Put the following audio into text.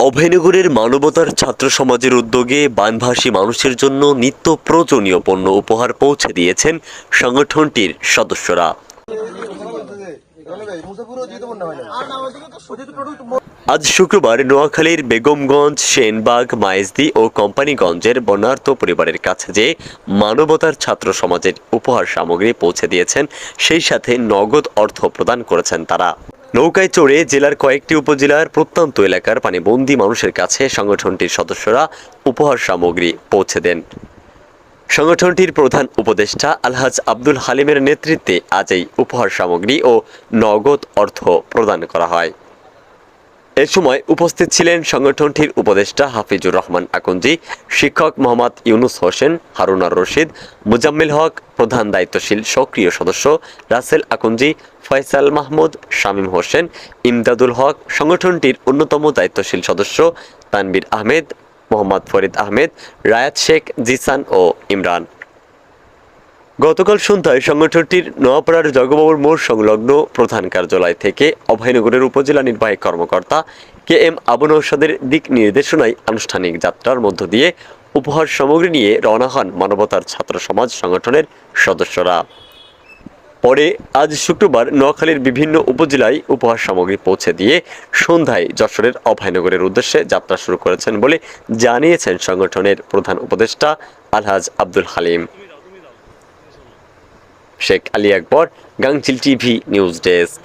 অভয়নগরের মানবতার ছাত্র সমাজের উদ্যোগে বানভাসী মানুষের জন্য নিত্য প্রয়োজনীয় পণ্য উপহার পৌঁছে দিয়েছেন সংগঠনটির সদস্যরা আজ শুক্রবার নোয়াখালীর বেগমগঞ্জ, সেনবাগ, মাইজদি ও কোম্পানিগঞ্জের বন্যার্থ পরিবারের কাছে যে মানবতার ছাত্র সমাজের উপহার সামগ্রী পৌঁছে দিয়েছেন, সেই সাথে নগদ অর্থ প্রদান করেছেন তারা। নৌকায় চড়ে জেলার কয়েকটি উপজেলার প্রত্যন্ত এলাকার পানিবন্দী মানুষের কাছে সংগঠনটির সদস্যরা উপহার সামগ্রী পৌঁছে দেন। সংগঠনটির প্রধান উপদেষ্টা আলহাজ আব্দুল হালিমের নেতৃত্বে আজ এই উপহার সামগ্রী ও নগদ অর্থ প্রদান করা হয়। এ সময় উপস্থিত ছিলেন সংগঠনটির উপদেষ্টা হাফিজুর রহমান আকঞ্জি শিক্ষক মোহাম্মদ ইউনুস হোসেন হারুনার রশিদ, মুজাম্মিল হক, প্রধান দায়িত্বশীল সক্রিয় সদস্য রাসেল আকঞ্জি ফয়সাল মাহমুদ, শামীম হোসেন, ইমদাদুল হক, সংগঠনটির অন্যতম দায়িত্বশীল সদস্য তানবির আহমেদ, মোহাম্মদ ফরিদ আহমেদ, রায়াত শেখ, জিসান ও ইমরান। গতকাল সন্ধ্যায় সংগঠনটির নোয়াপাড়ার জগবাবুর মোড় সংলগ্ন প্রধান কার্যালয় থেকে অভয়নগরের উপজেলা নির্বাহী কর্মকর্তা কে এম আবু নৌসাদের দিক নির্দেশনায় আনুষ্ঠানিক যাত্রার মধ্য দিয়ে উপহার সামগ্রী নিয়ে রওনা হন মানবতার ছাত্র সমাজ সংগঠনের সদস্যরা। পরে আজ শুক্রবার নোয়াখালীর বিভিন্ন উপজেলায় উপহার সামগ্রী পৌঁছে দিয়ে সন্ধ্যায় যশোরের অভয়নগরের উদ্দেশ্যে যাত্রা শুরু করেছেন বলে জানিয়েছেন সংগঠনের প্রধান উপদেষ্টা Alhaj Abdul Halim. Sheikh Ali Akbar Gangchil TV news desk.